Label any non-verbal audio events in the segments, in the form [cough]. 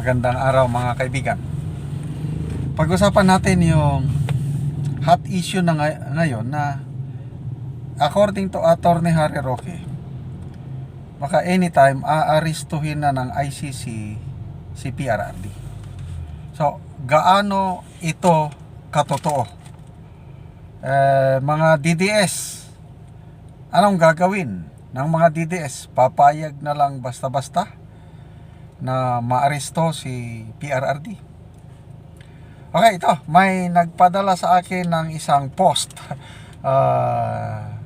Magandang araw mga kaibigan. Pag-usapan natin yung hot issue na ngay- ngayon na according to Attorney Harry Roque, baka anytime aaristuhin na ng ICC si PRRD. So, gaano ito katotoo? Eh, mga DDS, anong gagawin ng mga DDS? Papayag na lang basta-basta na maaresto si PRRD? Okay, ito. May nagpadala sa akin ng isang post [laughs] ah,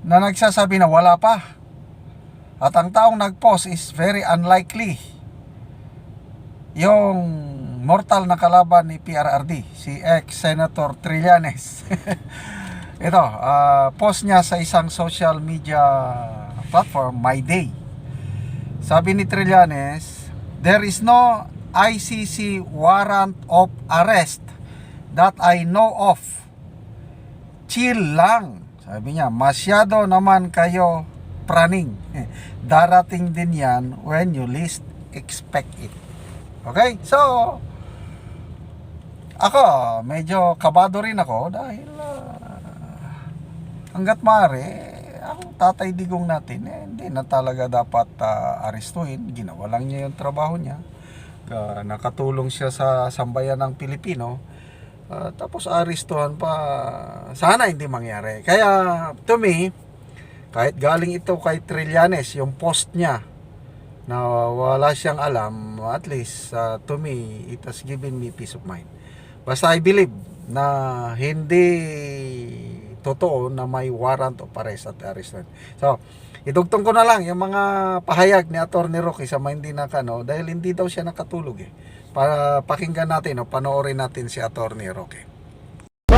na nagsasabi na wala pa. At ang taong nag-post is very unlikely. Yung mortal na kalaban ni PRRD, si ex-Senator Trillanes. [laughs] ito, ah, post niya sa isang social media platform, My Day. Sabi ni Trillanes, there is no ICC warrant of arrest that I know of. Chill lang. Sabi niya, masyado naman kayo praning. [laughs] Darating din yan when you least expect it. Okay? So, ako, medyo kabado rin ako dahil ah, hanggat maaari, ang tatay digong natin, eh, hindi na talaga dapat ah, arestuhin. Ginawa lang niya yung trabaho niya. Ka- nakatulong siya sa sambayan ng Pilipino. Ah, tapos arestuhan pa. Sana hindi mangyari. Kaya, to me, kahit galing ito kay Trillanes, yung post niya, na wala siyang alam, at least uh, to me, it has given me peace of mind. Basta I believe na hindi totoo na may warrant of arrest at arrestan. So, idugtong ko na lang yung mga pahayag ni Atty. Rocky sa Hindi Nakano dahil hindi daw siya nakatulog eh. Para pakinggan natin o panoorin natin si Atty. Rocky.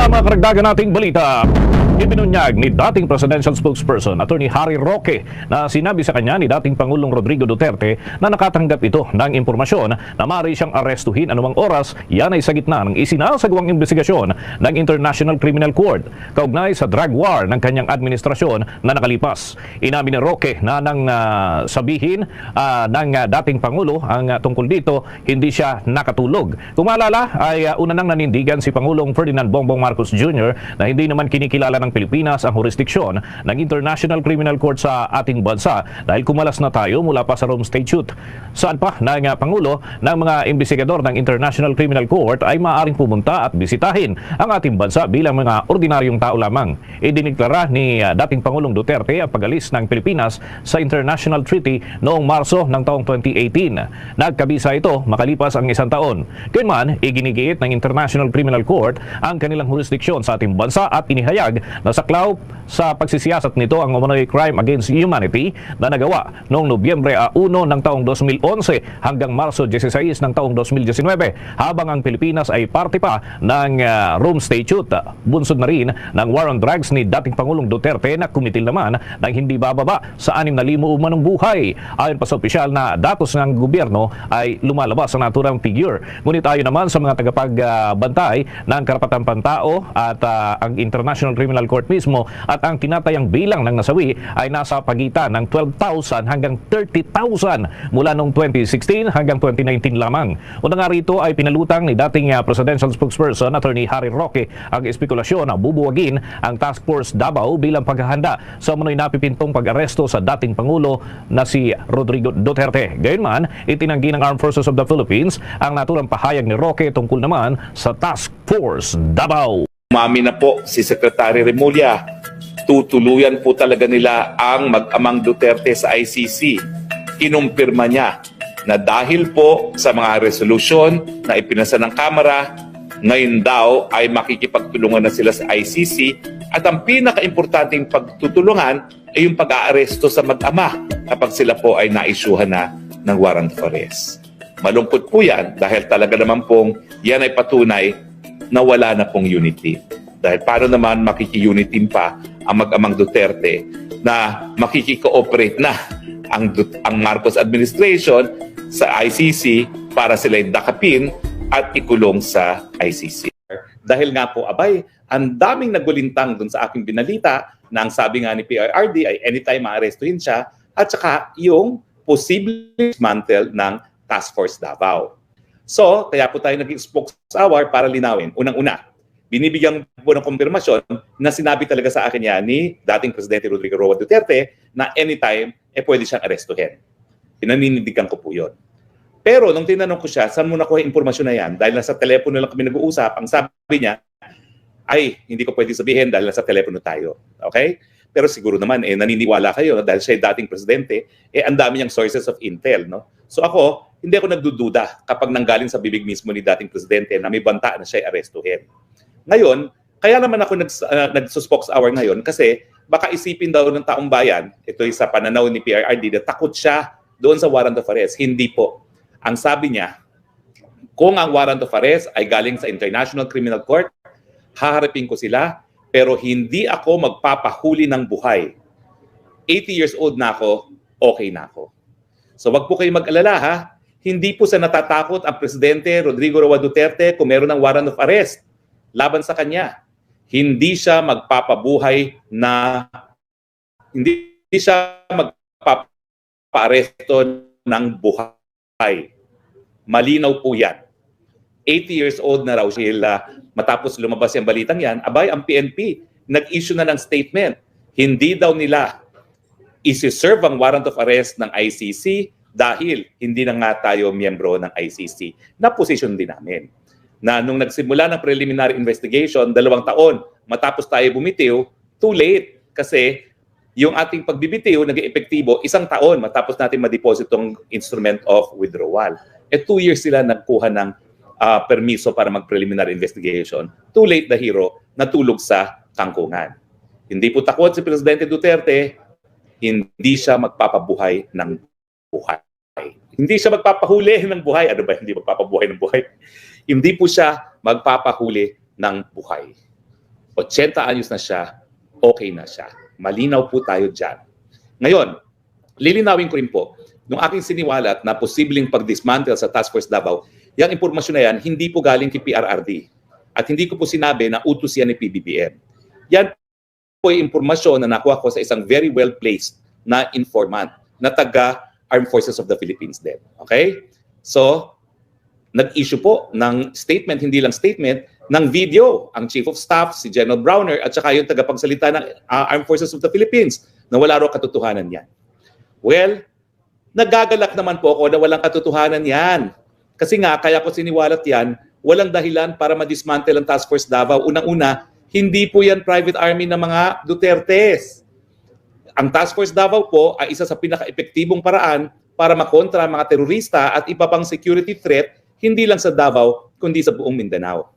Sa mga karagdagan nating balita, ibinunyag ni dating presidential spokesperson Attorney Harry Roque na sinabi sa kanya ni dating Pangulong Rodrigo Duterte na nakatanggap ito ng impormasyon na maaari siyang arestuhin anumang oras yan ay sa gitna ng isinasagawang investigasyon ng International Criminal Court kaugnay sa drug war ng kanyang administrasyon na nakalipas. Inamin ni Roque na nang ah, sabihin ah, ng ah, dating Pangulo ang ah, tungkol dito hindi siya nakatulog. Kung maalala ay ah, una nang nanindigan si Pangulong Ferdinand Bongbong Marcos Jr. na hindi naman kinikilala ng Pilipinas ang jurisdiksyon ng International Criminal Court sa ating bansa dahil kumalas na tayo mula pa sa Rome Statute. Saan pa ng ah, Pangulo ng mga investigador ng International Criminal Court ay maaaring pumunta at bisitahin ang ating bansa bilang mga ordinaryong tao lamang. Idiniklara ni ah, dating Pangulong Duterte ang pagalis ng Pilipinas sa International Treaty noong Marso ng taong 2018. Nagkabisa ito makalipas ang isang taon. Kailanman, iginigiit ng International Criminal Court ang kanilang jurisdiksyon sa ating bansa at inihayag na saklaw sa pagsisiyasat nito ang umano'y crime against humanity na nagawa noong Nobyembre 1 ng taong 2011 hanggang Marso 16 ng taong 2019 habang ang Pilipinas ay parte pa ng ah, Rome Statute. Bunsod na rin ng war on drugs ni dating Pangulong Duterte na kumitil naman ng hindi bababa sa 6,000 umanong buhay. Ayon pa sa opisyal na datos ng gobyerno ay lumalabas ang naturang figure. Ngunit ayon naman sa mga tagapagbantay ng karapatan pantao at ah, ang International Criminal Court mismo at ang tinatayang bilang ng nasawi ay nasa pagitan ng 12,000 hanggang 30,000 mula noong 2016 hanggang 2019 lamang. Una nga rito ay pinalutang ni dating ah, presidential spokesperson Attorney Harry Roque ang espekulasyon na bubuwagin ang Task Force Davao bilang paghahanda sa manoy napipintong pag-aresto sa dating Pangulo na si Rodrigo Duterte. Gayunman, itinanggi ng Armed Forces of the Philippines ang naturang pahayag ni Roque tungkol naman sa Task Force Davao. Umami na po si Secretary Remulla. Tutuluyan po talaga nila ang mag-amang Duterte sa ICC. Kinumpirma niya na dahil po sa mga resolusyon na ipinasa ng Kamara, ngayon daw ay makikipagtulungan na sila sa ICC at ang pinaka-importanting pagtutulungan ay yung pag-aaresto sa mag-ama kapag sila po ay naisyuhan na ng warrant of arrest. Malungkot po yan dahil talaga naman pong yan ay patunay na wala na pong unity. Dahil paano naman makiki-unity pa ang mag-amang Duterte na makiki-cooperate na ang, ang Marcos administration sa ICC para sila dakapin at ikulong sa ICC. Dahil nga po, abay, ang daming nagulintang dun sa aking binalita na ang sabi nga ni PRRD ay anytime maarestuhin siya at saka yung posible dismantle ng Task Force Davao. So, kaya po tayo naging spokes hour para linawin. Unang-una, binibigyan po ng kumpirmasyon na sinabi talaga sa akin yan ni dating Presidente Rodrigo Roa Duterte na anytime, eh pwede siyang arestuhin. Pinaninindigan ko po yun. Pero nung tinanong ko siya, saan mo nakuha impormasyon na yan? Dahil nasa telepono lang kami nag-uusap, ang sabi niya, ay, hindi ko pwede sabihin dahil nasa telepono tayo. Okay? Pero siguro naman, eh, naniniwala kayo dahil siya dating presidente, eh, ang dami niyang sources of intel. No? So ako, hindi ako nagdududa kapag nanggaling sa bibig mismo ni dating presidente na may banta na siya ay arestuhin. Ngayon, kaya naman ako nags, uh, nagsuspox hour ngayon kasi baka isipin daw ng taong bayan, ito sa pananaw ni PRRD, na takot siya doon sa warrant of arrest. Hindi po. Ang sabi niya, kung ang warrant of arrest ay galing sa International Criminal Court, haharapin ko sila, pero hindi ako magpapahuli ng buhay. 80 years old na ako, okay na ako. So wag po kayo mag-alala ha. Hindi po sa natatakot ang Presidente Rodrigo Roa Duterte kung meron ng warrant of arrest laban sa kanya. Hindi siya magpapabuhay na hindi siya magpapaaresto ng buhay. Malinaw po yan. 80 years old na raw siya matapos lumabas yung balitang yan, abay, ang PNP nag-issue na ng statement. Hindi daw nila isi-serve ang warrant of arrest ng ICC dahil hindi na nga tayo miyembro ng ICC. Na position din namin. Na nung nagsimula ng preliminary investigation, dalawang taon, matapos tayo bumitiw, too late. Kasi yung ating pagbibitiw naging epektibo isang taon matapos natin ma-deposit tong instrument of withdrawal. E two years sila nagkuha ng ah, permiso para mag-preliminary investigation. Too late the hero, natulog sa kangkungan. Hindi po takot si Presidente Duterte, hindi siya magpapabuhay ng buhay. Hindi siya magpapahuli [laughs] ng buhay. Ano ba hindi magpapabuhay ng buhay? Hindi po siya magpapahuli ng buhay. 80 anyos na siya, okay na siya. Malinaw po tayo dyan. Ngayon, lilinawin ko rin po, nung aking siniwalat na posibleng pag-dismantle sa Task Force Davao, yung impormasyon na yan, hindi po galing kay PRRD. At hindi ko po sinabi na utos yan ni PBBM. Yan po yung impormasyon na nakuha ko sa isang very well-placed na informant na taga Armed Forces of the Philippines din. Okay? So, nag-issue po ng statement, hindi lang statement, ng video ang Chief of Staff, si General Browner, at saka yung tagapagsalita ng uh, Armed Forces of the Philippines na wala raw katotohanan yan. Well, nagagalak naman po ako na walang katotohanan yan. Kasi nga, kaya ko siniwalat yan, walang dahilan para ma-dismantle ang Task Force Davao. Unang-una, hindi po yan private army ng mga Dutertes. Ang Task Force Davao po ay isa sa pinaka-epektibong paraan para makontra ang mga terorista at iba pang security threat, hindi lang sa Davao, kundi sa buong Mindanao.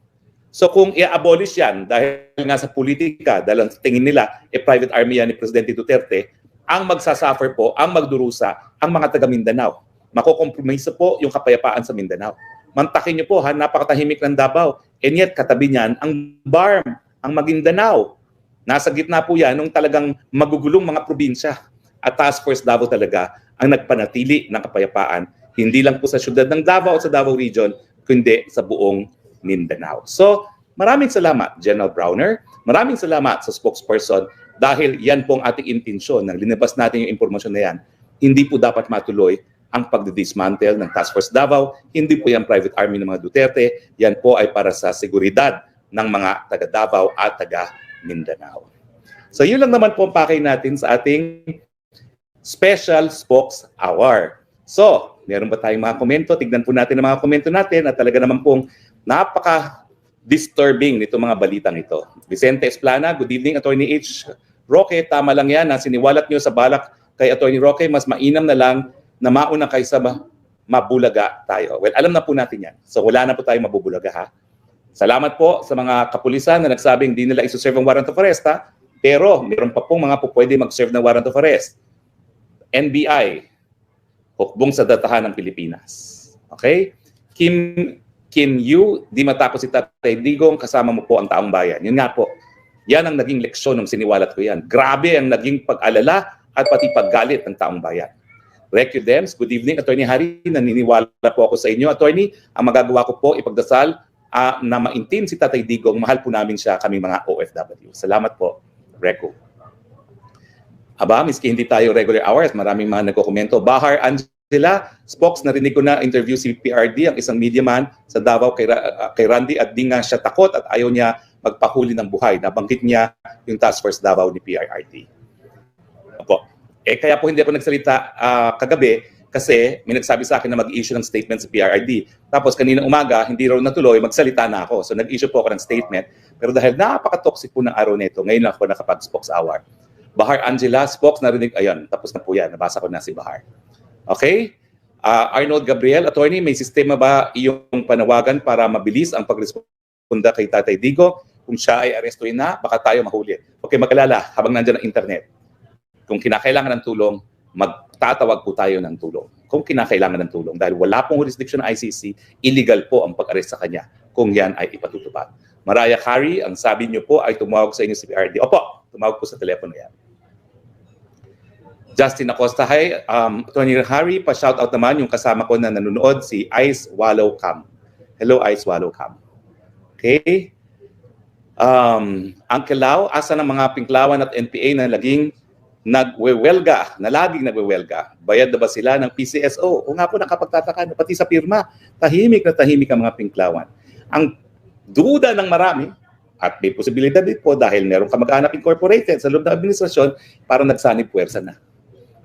So kung i-abolish yan dahil nga sa politika, dahil tingin nila, eh private army yan ni Presidente Duterte, ang magsasuffer po, ang magdurusa, ang mga taga Mindanao. Makokompromise po yung kapayapaan sa Mindanao. Mantakin niyo po, ha, napakatahimik ng Davao. And yet, katabi niyan, ang BARM, ang Maguindanao. Nasa gitna po yan nung talagang magugulong mga probinsya. At Task Force Davao talaga ang nagpanatili ng kapayapaan. Hindi lang po sa syudad ng Davao o sa Davao Region, kundi sa buong Mindanao. So, maraming salamat, General Browner. Maraming salamat sa spokesperson dahil yan po ang ating intensyon nang linabas natin yung impormasyon na yan. Hindi po dapat matuloy ang pagdidismantle ng Task Force Davao. Hindi po yan private army ng mga Duterte. Yan po ay para sa seguridad ng mga taga Davao at taga Mindanao. So yun lang naman po ang pakay natin sa ating special spokes hour. So, meron ba tayong mga komento? Tignan po natin ang mga komento natin at talaga naman pong napaka disturbing nito mga balitang ito. Vicente Esplana, good evening, Attorney H. Roque, tama lang yan na siniwalat nyo sa balak kay Attorney Roque, mas mainam na lang na mauna kaysa ma- mabulaga tayo. Well, alam na po natin yan. So wala na po tayong mabubulaga ha. Salamat po sa mga kapulisan na nagsabing hindi nila isuserve ang warrant of arrest ha. Pero meron pa pong mga po pwede mag-serve ng warrant of arrest. NBI, hukbong sa datahan ng Pilipinas. Okay? Kim Kim Yu, di matapos si Tatay Digong, kasama mo po ang taong bayan. Yun nga po. Yan ang naging leksyon ng siniwalat ko yan. Grabe ang naging pag-alala at pati paggalit ng taong bayan. Recu Dems, good evening, Attorney Harry. Naniniwala po ako sa inyo. Attorney, ang magagawa ko po, ipagdasal ah, na maintin si Tatay Digong. Mahal po namin siya, kami mga OFW. Salamat po, Recu. Aba, miski hindi tayo regular hours, maraming mga nagkokomento. Bahar Angela, Spokes, narinig ko na interview si PRD, ang isang media man sa Davao kay, kay Randy at di nga siya takot at ayaw niya magpahuli ng buhay. Nabanggit niya yung Task Force Davao ni PRRD. Opo. Eh kaya po hindi ako nagsalita ah, kagabi kasi may nagsabi sa akin na mag-issue ng statement sa PRRD. Tapos kanina umaga, hindi raw natuloy, magsalita na ako. So nag-issue po ako ng statement. Pero dahil napaka-toxic po ng araw nito, ngayon lang ako nakapag-spokes hour. Bahar Angela, spokes, narinig, ayun, tapos na po yan, nabasa ko na si Bahar. Okay? Ah, Arnold Gabriel, attorney, may sistema ba iyong panawagan para mabilis ang pagresponda kay Tatay Digo? Kung siya ay arestuin na, baka tayo mahuli. Okay, mag-alala, habang nandyan ang internet. Kung kinakailangan ng tulong, magtatawag po tayo ng tulong. Kung kinakailangan ng tulong. Dahil wala pong jurisdiction ng ICC, illegal po ang pag-arrest sa kanya kung yan ay ipatutupad. Mariah Carey, ang sabi niyo po ay tumawag sa inyo si PRD. Opo, tumawag po sa telepono yan. Justin Acosta, hi. Um, Tony Harry, pa-shoutout naman yung kasama ko na nanonood, si Ice Wallow Cam. Hello, Ice Wallow Cam. Okay. Um, Uncle Lau, asa ng mga pinklawan at NPA na laging nagwewelga, na laging nagwewelga? Bayad na ba sila ng PCSO? O nga po nakapagtataka, pati sa pirma, tahimik na tahimik ang mga pinklawan. Ang duda ng marami, at may posibilidad din po dahil meron kamag-anak incorporated sa loob ng administrasyon, parang nagsanib puwersa na.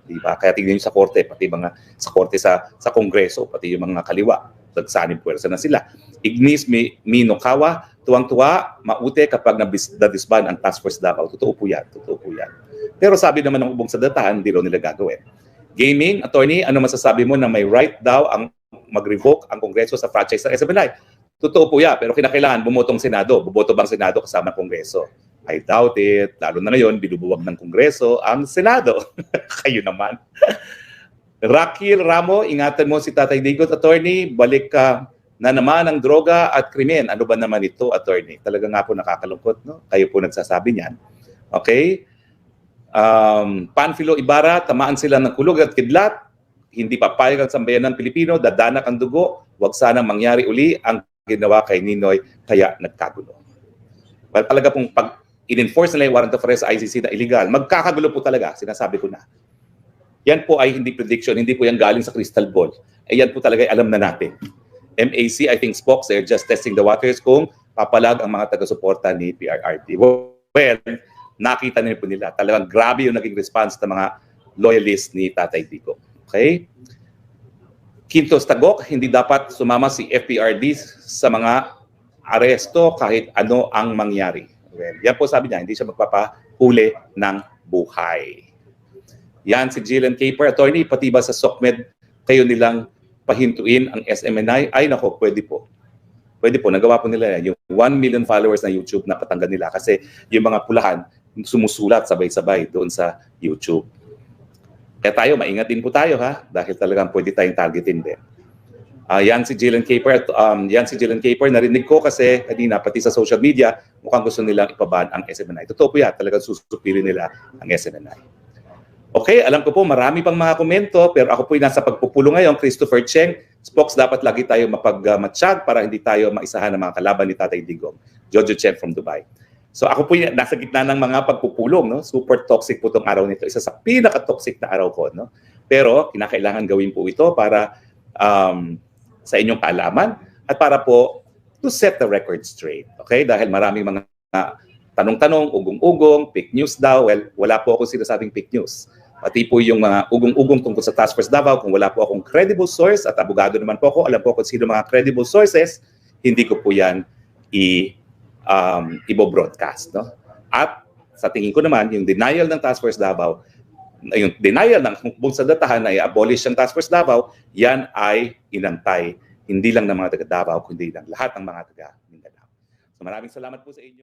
Di ba? Kaya tingnan niyo sa korte, pati mga sa korte sa sa kongreso, pati yung mga kaliwa, nagsanib puwersa na sila. Ignis Mi, Minokawa, tuwang-tuwa, maute kapag na-disband ang task force Davao. Totoo po yan, totoo po yan. Pero sabi naman ng ubong sa datahan, hindi raw nila gagawin. Gaming, attorney, ano masasabi mo na may right daw ang mag-revoke ang kongreso sa franchise ng SMNI? Totoo po yan, pero kinakailangan bumotong Senado. Buboto bang Senado kasama kongreso? I doubt it. Lalo na ngayon, binubuwag ng kongreso ang Senado. [laughs] Kayo naman. Rakil Ramo, ingatan mo si Tatay Digot, attorney. Balik ka na naman ang droga at krimen. Ano ba naman ito, attorney? Talaga nga po nakakalungkot, no? Kayo po nagsasabi niyan. Okay? Um, Panfilo Ibarra, tamaan sila ng kulog at kidlat. Hindi papayag ang sambayanan Pilipino, dadanak ang dugo. Huwag sanang mangyari uli ang ginawa kay Ninoy, kaya nagkagulo. Well, talaga pong pag in-enforce nila yung warrant of arrest ICC na illegal, magkakagulo po talaga, sinasabi ko na. Yan po ay hindi prediction, hindi po yan galing sa crystal ball. Eh yan po talaga ay alam na natin. MAC, I think Spokes, they're just testing the waters kung papalag ang mga taga-suporta ni PRRD. Well, nakita na po nila. Talagang grabe yung naging response ng mga loyalists ni Tatay Dico. Okay? Quintos Tagok, hindi dapat sumama si FPRD sa mga aresto kahit ano ang mangyari. Well, yan po sabi niya, hindi siya magpapahuli ng buhay. Yan si Jillian Caper, attorney, pati ba sa SOCMED kayo nilang pahintuin ang SMNI? Ay nako, pwede po. Pwede po, nagawa po nila. Yung 1 million followers na YouTube na patanggal nila kasi yung mga pulahan sumusulat sabay-sabay doon sa YouTube. Kaya tayo, maingat din po tayo ha, dahil talagang pwede tayong targetin din. Ah, yan si Jillian Caper, um, yan si Jillian Caper, narinig ko kasi kanina pati sa social media, mukhang gusto nilang ipaban ang SMNI. Totoo po yan, talagang susupirin nila ang SMNI. Okay, alam ko po marami pang mga komento pero ako po ay nasa pagpupulo ngayon, Christopher Cheng. Spokes, dapat lagi tayo mapag-matsyag para hindi tayo maisahan ng mga kalaban ni Tatay Digong. Jojo Cheng from Dubai. So ako po yung nasa gitna ng mga pagpupulong, no? Super toxic po tong araw nito. Isa sa pinaka-toxic na araw ko, no? Pero kinakailangan gawin po ito para um, sa inyong kaalaman at para po to set the record straight. Okay? Dahil maraming mga tanong-tanong, ugong-ugong, fake news daw. Well, wala po ako sinasabing fake news. Pati po yung mga ugong-ugong tungkol sa Task Force Davao, kung wala po akong credible source, at abogado naman po ako, alam po kung sino mga credible sources, hindi ko po yan i, um, ibo-broadcast. No? At sa tingin ko naman, yung denial ng Task Force Davao, yung denial ng kung sa datahan na i-abolish ang Task Force Davao, yan ay inantay, hindi lang ng mga taga Davao, kundi ng lahat ng mga taga Mindanao. So maraming salamat po sa inyo.